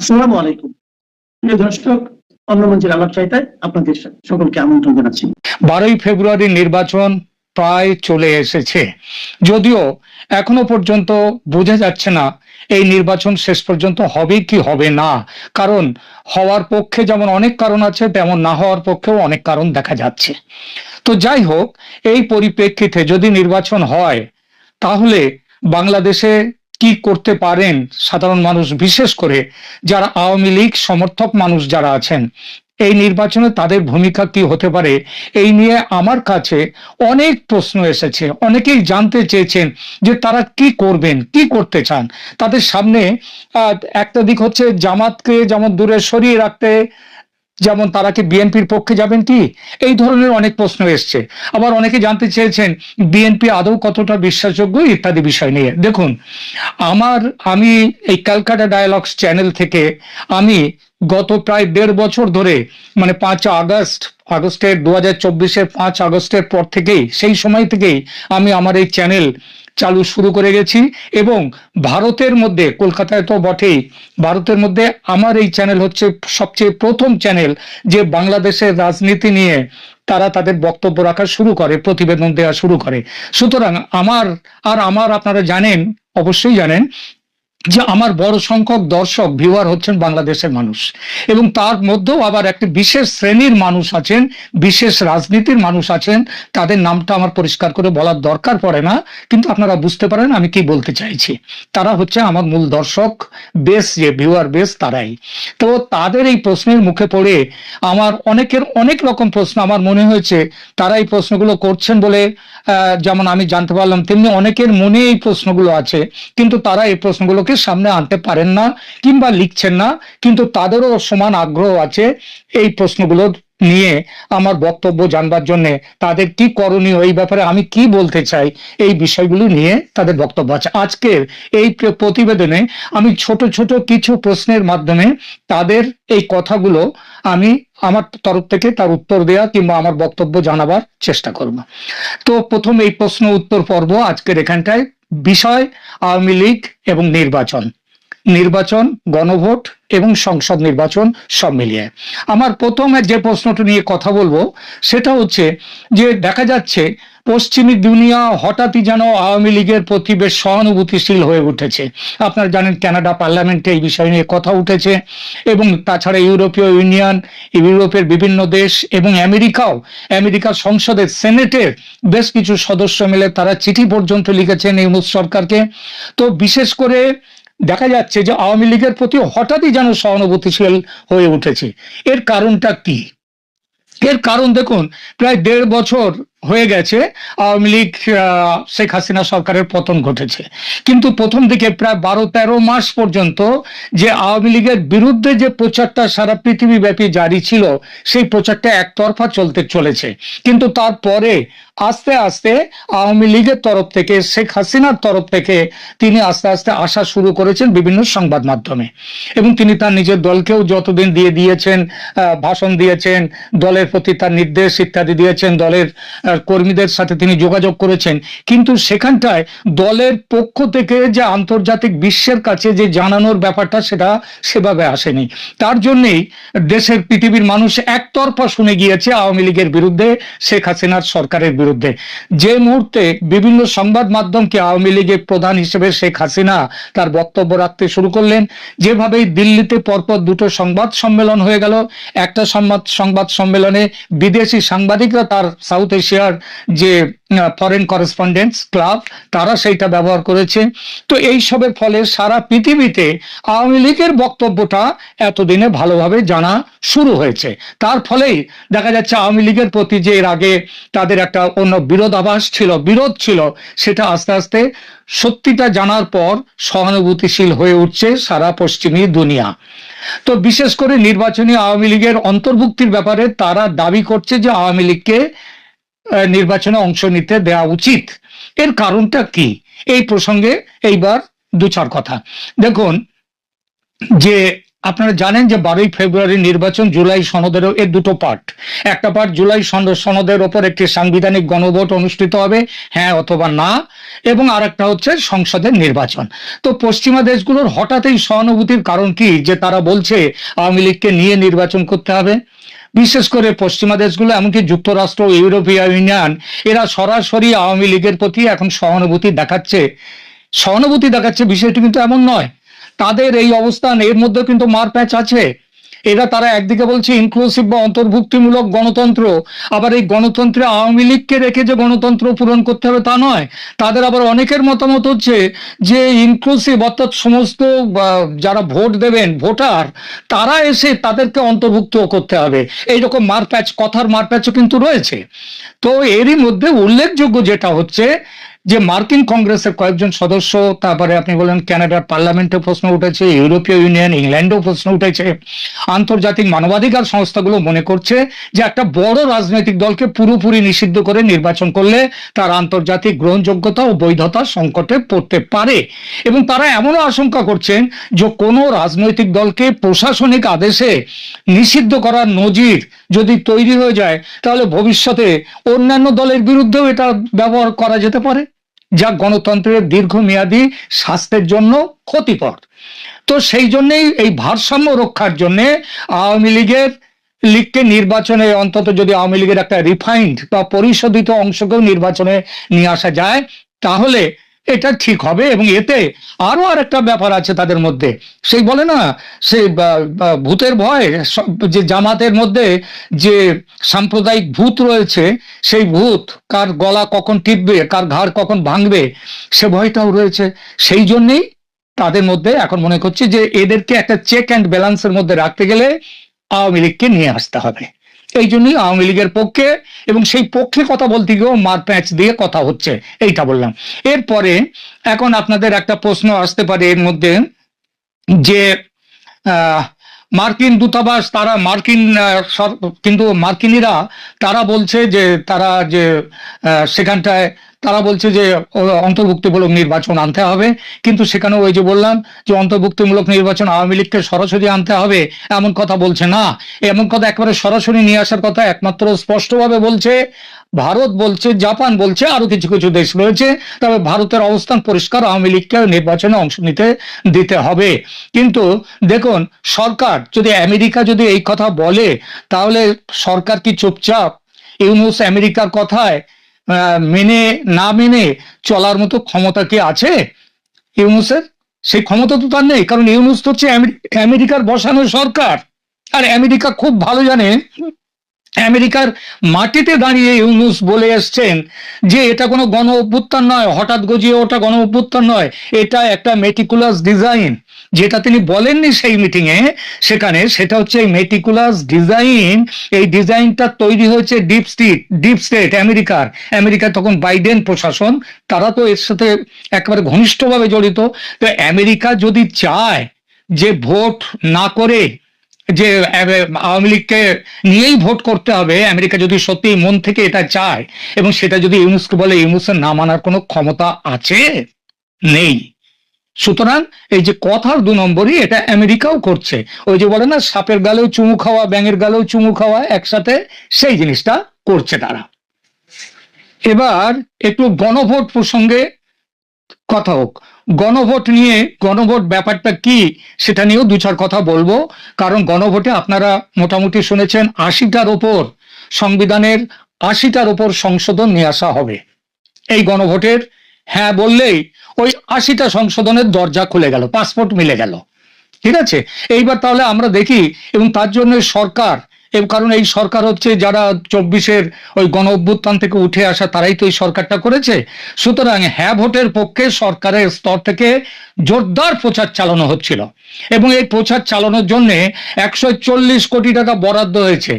আসসালামু আলাইকুম। প্রিয় দর্শক, অন্য আলাপ চাইতায় আপনাদের সকলকে আমন্ত্রণ জানাচ্ছি। বারোই ফেব্রুয়ারি নির্বাচন প্রায় চলে এসেছে। যদিও এখনও পর্যন্ত বোঝা যাচ্ছে না এই নির্বাচন শেষ পর্যন্ত হবে কি হবে না। কারণ হওয়ার পক্ষে যেমন অনেক কারণ আছে, তেমন না হওয়ার পক্ষেও অনেক কারণ দেখা যাচ্ছে। তো যাই হোক, এই পরিপ্রেক্ষিতে যদি নির্বাচন হয়, তাহলে বাংলাদেশে কি করতে পারেন সাধারণ মানুষ বিশেষ করে যারা আওয়ামী লীগ সমর্থক মানুষ যারা আছেন? এই নির্বাচনে তাদের ভূমিকা কি হতে পারে? এই নিয়ে আমার কাছে অনেক প্রশ্ন এসেছে। অনেকেই জানতে চেয়েছেন যে তারা কি করবেন, কি করতে চান? তাদের সামনে একটা দিক হচ্ছে জামাতকে যেমন দূরে সরিয়ে রাখতে যেমন তারা কি বিএনপির পক্ষে যাবেন কি? এই ধরনের অনেক প্রশ্ন এসছে। আবার অনেকে জানতে চেয়েছেন, বিএনপি আদৌ কতটা বিশ্বাসযোগ্য ইত্যাদি বিষয় নিয়ে। দেখুন, আমার, আমি এই ক্যালকাটা ডায়ালগস চ্যানেল থেকে আমি গত প্রায় দেড় বছর ধরে মানে পাঁচ আগস্ট, আগস্টের দু হাজার চব্বিশের পাঁচ আগস্টের পর থেকেই, সেই সময় থেকেই আমি আমার এই চ্যানেল চালু শুরু করে গেছি এবং ভারতের মধ্যে, কলকাতায় তো বটেই, ভারতের মধ্যে আমার এই চ্যানেল হচ্ছে সবচেয়ে প্রথম চ্যানেল যে বাংলাদেশের রাজনীতি নিয়ে তারা তাদের বক্তব্য রাখা শুরু করে, প্রতিবেদন দেওয়া শুরু করে। সুতরাং আমার, আর আমার আপনারা জানেন, অবশ্যই জানেন যে আমার বড় সংখ্যক দর্শক ভিউয়ার হচ্ছেন বাংলাদেশের মানুষ। এবং তার মধ্যেও আবার একটি বিশেষ শ্রেণির মানুষ আছেন, বিশেষ রাজনীতির মানুষ আছেন। তাদের নামটা আমার পরিষ্কার করে বলার দরকার পড়ে না, কিন্তু আপনারা বুঝতে পারেন আমি কি বলতে চাইছি। তারা হচ্ছে আমার মূল দর্শক বেস যে ভিউয়ার বেস তারাই। তো তাদের এই প্রশ্নের মুখে পড়ে আমার অনেকের অনেক রকম প্রশ্ন আমার মনে হয়েছে। তারা এই প্রশ্নগুলো করছেন বলে যেমন আমি জানতে পারলাম, তেমনি অনেকের মনে এই প্রশ্নগুলো আছে। কিন্তু তারা এই প্রশ্নগুলোকে সামনে আনতে পারেন না কিংবা লিখছেন না, কিন্তু তাদেরও সমান আগ্রহ আছে এই প্রশ্নগুলো নিয়ে আমার বক্তব্য জানবার জন্য। তাদের কি করণীয় এই ব্যাপারে আমি কি বলতে চাই এই বিষয়গুলি নিয়ে তাদের বক্তব্য আছে। আজকের এই প্রতিবেদনে আমি ছোট ছোট কিছু প্রশ্নের মাধ্যমে তাদের এই কথাগুলো আমি আমার তরফ থেকে তার উত্তর দেওয়া কিংবা আমার বক্তব্য জানাবার চেষ্টা করব। তো প্রথম এই প্রশ্ন উত্তর পর্ব আজকের এখানটায়। বিষয় আওয়ামী লীগ এবং নির্বাচন। নির্বাচন, গণভোট এবং সংসদ নির্বাচন সব মিলিয়ে। আমার প্রথমে যে প্রশ্নটা নিয়ে কথা বলব, সেটা হচ্ছে যে দেখা যাচ্ছে পশ্চিমী দুনিয়া হঠাৎই যেন আওয়ামী লীগের প্রতি বেশ সহানুভূতিশীল হয়ে উঠেছে। আপনারা জানেন কানাডা পার্লামেন্টে এই বিষয় নিয়ে কথা উঠেছে এবং তাছাড়া ইউরোপীয় ইউনিয়ন, ইউরোপের বিভিন্ন দেশ এবং আমেরিকাও, আমেরিকার সংসদের সেনেটের বেশ কিছু সদস্য মিলে তারা চিঠি পর্যন্ত লিখেছেন ইউনুস সরকারকে। তো বিশেষ করে দেখা যাচ্ছে যে আওয়ামী লীগের প্রতি হঠাৎই যেন সহানুভূতিশীল হয়ে উঠেছে। এর কারণটা কি? এর কারণ দেখুন, প্রায় দেড় বছর হয়ে গেছে। আওয়ামী লীগ শেখ হাসিনা সরকারের পতন ঘটেছে। কিন্তু প্রথম দিকে প্রায় বারো তেরো মাস পর্যন্ত যে আওয়ামী লীগের বিরুদ্ধে যে প্রচারটা সারা পৃথিবী ব্যাপী জারি ছিল, সেই প্রচারটা একতরফা চলতে চলেছে। কিন্তু তারপরে আস্তে আস্তে আওয়ামী লীগের তরফ থেকে, শেখ হাসিনার তরফ থেকে তিনি আস্তে আস্তে আসা শুরু করেছেন বিভিন্ন সংবাদ মাধ্যমে। এবং তিনি তার নিজের দলকেও যতদিন দিয়ে দিয়েছেন ভাষণ দিয়েছেন, দলের প্রতি তার নির্দেশ ইত্যাদি দিয়েছেন, দলের কর্মীদের সাথে তিনি যোগাযোগ করেছেন। কিন্তু সেখানটায় দলের পক্ষ থেকে যে আন্তর্জাতিক বিশ্বের কাছে যে জানানোর ব্যাপারটা, সেটা সেভাবে আসেনি। তার জন্যেই দেশের পৃথিবীর মানুষ একতরফা শুনে গিয়েছে আওয়ামী লীগের বিরুদ্ধে, শেখ হাসিনার সরকারের বিরুদ্ধে। যে মুহূর্তে বিভিন্ন সংবাদ মাধ্যমকে আওয়ামী লীগের প্রধান হিসেবে শেখ হাসিনা তার বক্তব্য রাখতে শুরু করলেন যেভাবে দিল্লিতে পরপর দুটো সংবাদ সম্মেলন হয়ে গেল। একটা সংবাদ সংবাদ সম্মেলনে বিদেশি সাংবাদিকরা তার সাউথ এশিয়ার যে ফরেন করেসপন্ডেন্টস ক্লাব তারা সেইটা ব্যবহার করেছে। তো এই সবের ফলে সারা পৃথিবীতে আওয়ামী লীগের বক্তব্যটা এতদিনে ভালোভাবে জানা শুরু হয়েছে। তার ফলেই দেখা যাচ্ছে আওয়ামী লীগের প্রতি যে এর আগে তাদের একটা অন্য বিরোধাভাস ছিল, বিরোধ ছিল, সেটা আস্তে আস্তে সত্যিটা জানার পর সহানুভূতিশীল হয়ে উঠছে সারা পশ্চিমী দুনিয়া। তো বিশেষ করে নির্বাচনী আওয়ামী লীগের অন্তর্ভুক্তির ব্যাপারে তারা দাবি করছে যে আওয়ামী লীগকে নির্বাচনে অংশ নিতে দেওয়া উচিত। এর কারণটা কি? এই প্রসঙ্গে এইবার দু চার কথা। দেখুন, যে আপনারা জানেন যে বারোই ফেব্রুয়ারি নির্বাচন জুলাই সনদেরও এর দুটো পার্ট। একটা পার্ট জুলাই সনদ- সনদের ওপর একটি সাংবিধানিক গণভোট অনুষ্ঠিত হবে হ্যাঁ অথবা না, এবং আরেকটা হচ্ছে সংসদের নির্বাচন। তো পশ্চিমা দেশগুলোর হঠাৎ এই সহানুভূতির কারণ কি? যে তারা বলছে আওয়ামী লীগকে নিয়ে নির্বাচন করতে হবে? বিশেষ করে পশ্চিমা দেশগুলো, এমনকি যুক্তরাষ্ট্র, ইউরোপীয় ইউনিয়ন, এরা সরাসরি আওয়ামী লীগের প্রতি এখন সহানুভূতি দেখাচ্ছে। সহানুভূতি দেখাচ্ছে বিষয়টি কিন্তু এমন নয়। তাদের এই অবস্থান, এর মধ্যে কিন্তু মার মারপ্যাচ আছে। এরা তারা একদিকে বলছে ইনক্লুসিভ বা অন্তর্ভুক্তিমূলক গণতন্ত্র, আবার এই গণতন্ত্রে আওয়ামী লীগকে রেখে যে গণতন্ত্র পূরণ করতে হবে তা নয়। তাদের আবার অনেকের মতামত হচ্ছে যে ইনক্লুসিভ অর্থাৎ সমস্ত যারা ভোট দেবেন, ভোটার, তারা এসে তাদেরকে অন্তর্ভুক্ত করতে হবে। এইরকম মারপ্যাচ, কথার মারপ্যাচও কিন্তু রয়েছে। তো এরই মধ্যে উল্লেখযোগ্য যেটা হচ্ছে যে মার্কিন কংগ্রেসের কয়েকজন সদস্য, তারপরে আপনি বলেন কানাডার পার্লামেন্টে প্রশ্ন উঠেছে, ইউরোপীয় ইউনিয়ন, ইংল্যান্ডেও প্রশ্ন উঠেছে। আন্তর্জাতিক মানবাধিকার সংস্থাগুলো মনে করছে যে একটা বড় রাজনৈতিক দলকে পুরোপুরি নিষিদ্ধ করে নির্বাচন করলে তার আন্তর্জাতিক গ্রহণযোগ্যতা ও বৈধতা সংকটে পড়তে পারে। এবং তারা এমনও আশঙ্কা করছেন যে কোনো রাজনৈতিক দলকে প্রশাসনিক আদেশে নিষিদ্ধ করার নজির যদি তৈরি হয়ে যায়, তাহলে ভবিষ্যতে অন্যান্য দলের বিরুদ্ধেও এটা ব্যবহার করা যেতে পারে। যা গণতন্ত্রের দীর্ঘমেয়াদী স্বাস্থ্যের জন্য ক্ষতিকর। তো সেই জন্যেই এই ভারসাম্য রক্ষার জন্যে আওয়ামী লীগের লীগকে নির্বাচনে অন্তত যদি আওয়ামী লীগের একটা রিফাইন্ড বা পরিশোধিত অংশকেও নির্বাচনে নিয়ে আসা যায়, তাহলে এটা ঠিক হবে এবং এতে আরও আর একটা ব্যাপার আছে তাদের মধ্যে। সেই বলে না, সেই ভূতের ভয় যে জামাতের মধ্যে যে সাম্প্রদায়িক ভূত রয়েছে, সেই ভূত কার গলা কখন টিপবে, কার ঘাড় কখন ভাঙবে, সে ভয়টাও রয়েছে। সেই জন্যেই তাদের মধ্যে এখন মনে করছে যে এদেরকে একটা চেক অ্যান্ড ব্যালেন্সের মধ্যে রাখতে গেলে আওয়ামী লীগকে নিয়ে আসতে হবে। এই জন্যই আওয়ামী লীগের পক্ষে এবং সেই পক্ষে কথা বলতে গিয়েও মার প্যাচ দিয়ে কথা হচ্ছে, এইটা বললাম। এরপরে এখন আপনাদের একটা প্রশ্ন আসতে পারে এর মধ্যে যে মার্কিন দূতাবাস তারা মার্কিন কিন্তু মার্কিনিরা তারা বলছে যে তারা যে সেখানটায় তারা বলছে যে অন্তর্ভুক্তিমূলক নির্বাচন আনতে হবে। কিন্তু সেখানে ওই যে বললাম যে, অন্তর্ভুক্তিমূলক নির্বাচন আওয়ামী লীগকে সরাসরি আনতে হবে, এমন কথা বলছে না। এমন কথা একবারে সরাসরি নিয়ে আসার কথা একমাত্র স্পষ্টভাবে বলছে, ভারত বলছে, জাপান বলছে, আরও কিছু কিছু দেশ রয়েছে। তবে ভারতের অবস্থান পরিষ্কার, আওয়ামী লীগকে নির্বাচনে অংশ নিতে, দিতে হবে। কিন্তু দেখুন, সরকার যদি আমেরিকা যদি এই কথা বলে, তাহলে সরকার কি চুপচাপ? ইউনুস আমেরিকার কথায় মেনে না মেনে চলার মতো ক্ষমতা কি আছে ইউনুসের? সেই ক্ষমতা তো তার নেই, কারণ ইউনুস তো হচ্ছে আমেরি- আমেরিকার বসানো সরকার। আর আমেরিকা খুব ভালো জানে আমেরিকার মাটিতে দাঁড়িয়ে ইউনুস বলে এসছেন যে এটা কোনো গণ অভ্যুত্থান নয়, হঠাৎ গজিয়ে ওটা গণ অভ্যুত্থান নয়, এটা একটা মেটিকুলাস ডিজাইন যেটা তিনি বলেননি সেই মিটিং এ সেখানে সেটা হচ্ছে এই মেটিকুলাস ডিজাইন এই ডিজাইনটা তৈরি হয়েছে ডিপ স্টেট ডিপ স্টেট আমেরিকার। আমেরিকা তখন বাইডেন প্রশাসন, তারা তো এর সাথে একেবারে ঘনিষ্ঠভাবে জড়িত। তো আমেরিকা যদি চায় যে ভোট না করে যে আওয়ামী লীগকে নিয়েই ভোট করতে হবে, আমেরিকা যদি সত্যি মন থেকে এটা চায় এবং সেটা যদি ইউনুসকে বলে ইউনুসের না মানার কোনো ক্ষমতা আছে? নেই। সুতরাং এই যে কথার দু নম্বরই এটা আমেরিকাও করছে। ওই যে বলে না, সাপের গালেও চুমু খাওয়া, ব্যাঙের গালেও চুমু খাওয়া একসাথে, সেই জিনিসটা করছে তারা। এবার একটু গণভোট প্রসঙ্গে কথা হোক। গণভোট নিয়ে, গণভোট ব্যাপারটা কি সেটা নিয়েও দু চার কথা বলব। কারণ গণভোটে আপনারা মোটামুটি শুনেছেন আশিটার ওপর সংবিধানের, আশিটার ওপর সংশোধন নিয়ে আসা হবে। এই গণভোটের হ্যাঁ বললেই ওই আশিটা সংশোধনের দরজা খুলে গেল, পাসপোর্ট মিলে গেল। ঠিক আছে? এইবার তাহলে আমরা দেখি এবং তার জন্য সরকার এবং কারণ এই সরকার হচ্ছে যারা চব্বিশের ওই গণ অভ্যুত্থান থেকে উঠে আসা তারাই তো এই সরকারটা করেছে। সুতরাং হ্যাঁ ভোটের পক্ষে সরকারের স্তর থেকে জোরদার প্রচার চালানো হচ্ছিল এবং এই প্রচার চালানোর জন্যে একশো চল্লিশ কোটি টাকা বরাদ্দ হয়েছে।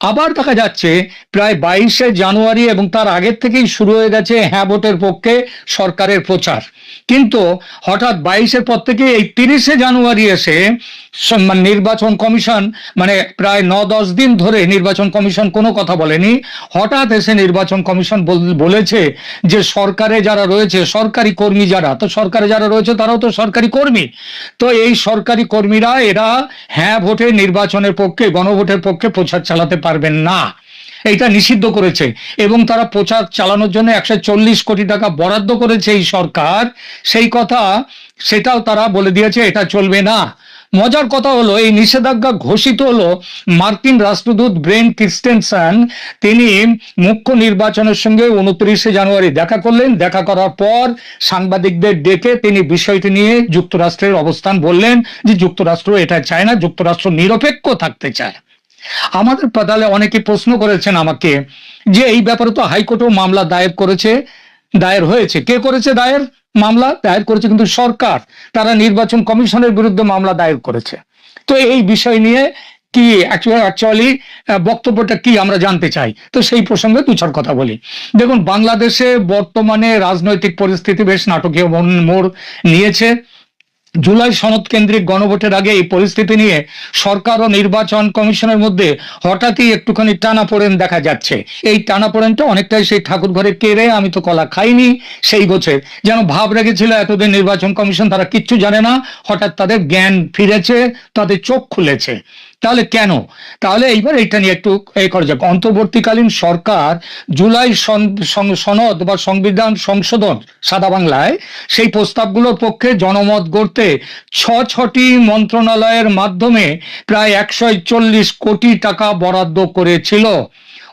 আবার দেখা যাচ্ছে প্রায় বাইশে জানুয়ারি এবং তার আগের থেকেই শুরু হয়ে গেছে হ্যাঁ ভোটের পক্ষে সরকারের প্রচার। কিন্তু হঠাৎ বাইশের পর থেকে এই তিরিশে জানুয়ারি এসে মানে নির্বাচন কমিশন মানে প্রায় ন দশ দিন ধরে নির্বাচন কমিশন কোনো কথা বলেনি। হঠাৎ এসে নির্বাচন কমিশন বল- বলেছে যে সরকারে যারা রয়েছে, সরকারি কর্মী যারা, তো সরকারে যারা রয়েছে তারাও তো সরকারি কর্মী। তো এই সরকারি কর্মীরা এরা হ্যাঁ ভোটে নির্বাচনের পক্ষে, গণভোটের পক্ষে প্রচার চালাতে পারবেন না। এইটা নিষিদ্ধ করেছে এবং তারা প্রচার চালানোর জন্য একশো চল্লিশ কোটি টাকা বরাদ্দ করেছে এই সরকার। সেই কথা সেটাও তারা বলে দিয়েছে, এটা চলবে না। মজার কথা হলো, এই নিষেধাজ্ঞা ঘোষিত হলো মার্কিন রাষ্ট্রদূত ব্রেন ক্রিস্টেনসন। তিনি মুখ্য নির্বাচনের সঙ্গে উনত্রিশে জানুয়ারি দেখা করলেন। দেখা করার পর সাংবাদিকদের ডেকে তিনি বিষয়টি নিয়ে যুক্তরাষ্ট্রের অবস্থান বললেন যে, যুক্তরাষ্ট্র এটা চায় না, যুক্তরাষ্ট্র নিরপেক্ষ থাকতে চায়। আমাদের পাতালে অনেকে প্রশ্ন করেছেন আমাকে যে এই ব্যাপারে তো হাইকোর্টেও মামলা দায়ের করেছে, দায়ের হয়েছে। কে করেছে দায়ের? মামলা দায়ের করেছে কিন্তু সরকার। তারা নির্বাচন কমিশনের বিরুদ্ধে মামলা দায়ের করেছে। তো এই বিষয় নিয়ে কি অ্যাকচুয়ালি বক্তব্যটা কি আমরা জানতে চাই? তো সেই প্রসঙ্গে দু চার কথা বলি। দেখুন, বাংলাদেশে বর্তমানে রাজনৈতিক পরিস্থিতি বেশ নাটকীয় মোড় নিয়েছে। জুলাই সনদ কেন্দ্রিক গণভোটের আগে এই পরিস্থিতি নিয়ে সরকার ও নির্বাচন কমিশনের মধ্যে হঠাৎই একটুখানি টানাপোড়েন দেখা যাচ্ছে। এই টানাপোড়েনটা অনেকটাই সেই ঠাকুর ঘরে কেড়ে, আমি তো কলা খাইনি সেই গোছের যেন ভাব রেখেছিল এতদিন নির্বাচন কমিশন, তারা কিচ্ছু জানে না। হঠাৎ তাদের জ্ঞান ফিরেছে, তাদের চোখ খুলেছে। তাহলে কেন? তাহলে এইবার এটা নিয়ে একটু এ করা যাক। অন্তর্বর্তীকালীন সরকার জুলাই সনদ বা সংবিধান সংশোধন সাদা বাংলায় সেই প্রস্তাবগুলোর পক্ষে জনমত গড়তে ছ ছটি মন্ত্রণালয়ের মাধ্যমে প্রায় একশো চল্লিশ কোটি টাকা বরাদ্দ করেছিল।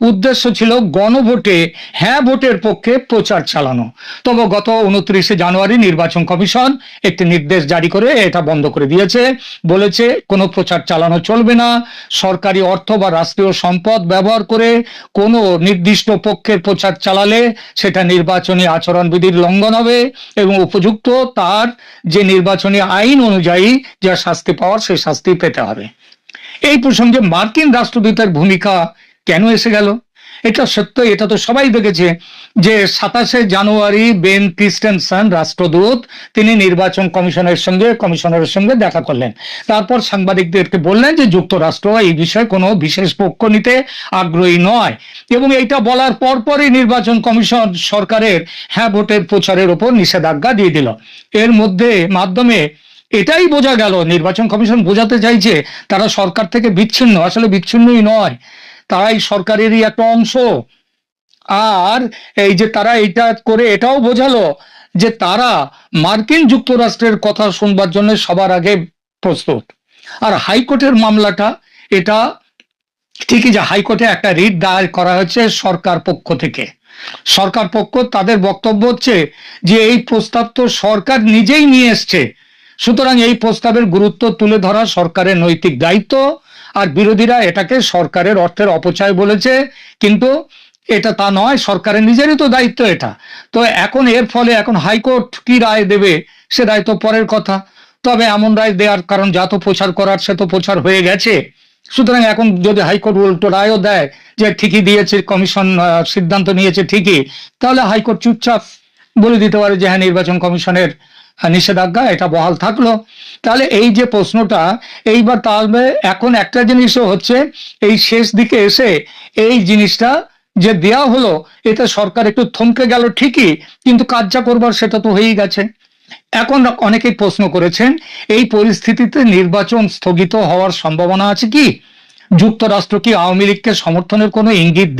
উদ্দেশ্য ছিল গণভোটে হ্যাঁ ভোটের পক্ষে প্রচার চালানো। তবে গত উনত্রিশে জানুয়ারি নির্বাচন কমিশন একটি নির্দেশ জারি করে এটা বন্ধ করে দিয়েছে। বলেছে, কোনো প্রচার চালানো চলবে না। সরকারি অর্থ বা রাষ্ট্রীয় সম্পদ ব্যবহার করে কোনো নির্দিষ্ট পক্ষের প্রচার চালালে সেটা নির্বাচনী আচরণবিধির লঙ্ঘন হবে এবং উপযুক্ত তার যে নির্বাচনী আইন অনুযায়ী যা শাস্তি পাওয়ার সেই শাস্তি পেতে হবে। এই প্রসঙ্গে মার্কিন রাষ্ট্রদূতের ভূমিকা কেন এসে গেল? এটা সত্য এটা তো সবাই দেখেছে যে সাতাশে জানুয়ারি বেন ক্রিস্টেনসন রাষ্ট্রদূত, তিনি নির্বাচন কমিশনের সঙ্গে, কমিশনারের সঙ্গে দেখা করলেন। তারপর সাংবাদিকদেরকে বললেন যে যুক্তরাষ্ট্র এই বিষয়ে কোনো বিশেষ পক্ষ নিতে আগ্রহী নয়। এবং এইটা বলার পরপরই নির্বাচন কমিশন সরকারের হ্যাঁ ভোটের প্রচারের ওপর নিষেধাজ্ঞা দিয়ে দিল। এর মধ্যে মাধ্যমে এটাই বোঝা গেল, নির্বাচন কমিশন বোঝাতে চাইছে তারা সরকার থেকে বিচ্ছিন্ন। আসলে বিচ্ছিন্নই নয়। তারাই সরকারেরই একটা অংশ। আর এই যে তারা এটা করে এটাও বোঝালো যে তারা মার্কিন যুক্তরাষ্ট্রের কথা শুনবার জন্য সবার আগে প্রস্তুত। আর হাইকোর্টের মামলাটা, এটা ঠিকই যে হাইকোর্টে একটা রিট দায়ের করা হয়েছে সরকার পক্ষ থেকে। সরকার পক্ষ তাদের বক্তব্য হচ্ছে যে এই প্রস্তাব তো সরকার নিজেই নিয়ে এসছে। সুতরাং এই প্রস্তাবের গুরুত্ব তুলে ধরা সরকারের নৈতিক দায়িত্ব আর বিরোধীরা এটাকে সরকারের অর্থের অপচয় বলেছে, কিন্তু এটা তা নয়, সরকারের নিজেরই তো দায়িত্ব এটা। তো এখন এর ফলে এখন হাইকোর্ট কি রায় দেবে, সে রায় তো পরের কথা। তবে এমন রায় দেওয়ার কারণ যা তো প্রচার করার, সে তো প্রচার হয়ে গেছে। সুতরাং এখন যদি হাইকোর্ট উল্টো রায়ও দেয় যে ঠিকই দিয়েছে, কমিশন সিদ্ধান্ত নিয়েছে ঠিকই, তাহলে হাইকোর্ট চুপচাপ বলে দিতে পারে যে হ্যাঁ নির্বাচন কমিশনের নিষেধাজ্ঞা, এটা বহাল থাকল। তাহলে এই যে প্রশ্নটা, এইবার তাহলে এখন একটা জিনিসও হচ্ছে, এই শেষ দিকে এসে এই জিনিসটা যে দেয়া হলো এতে সরকার একটু থমকে গেল ঠিকই, কিন্তু কাজ যা করবার সেটা তো হয়েই গেছে। এখন অনেকেই প্রশ্ন করেছেন, এই পরিস্থিতিতে নির্বাচন স্থগিত হওয়ার সম্ভাবনা আছে কি? যুক্তরাষ্ট্র কি আওয়ামী লীগকে সমর্থনের কোনো ইঙ্গিত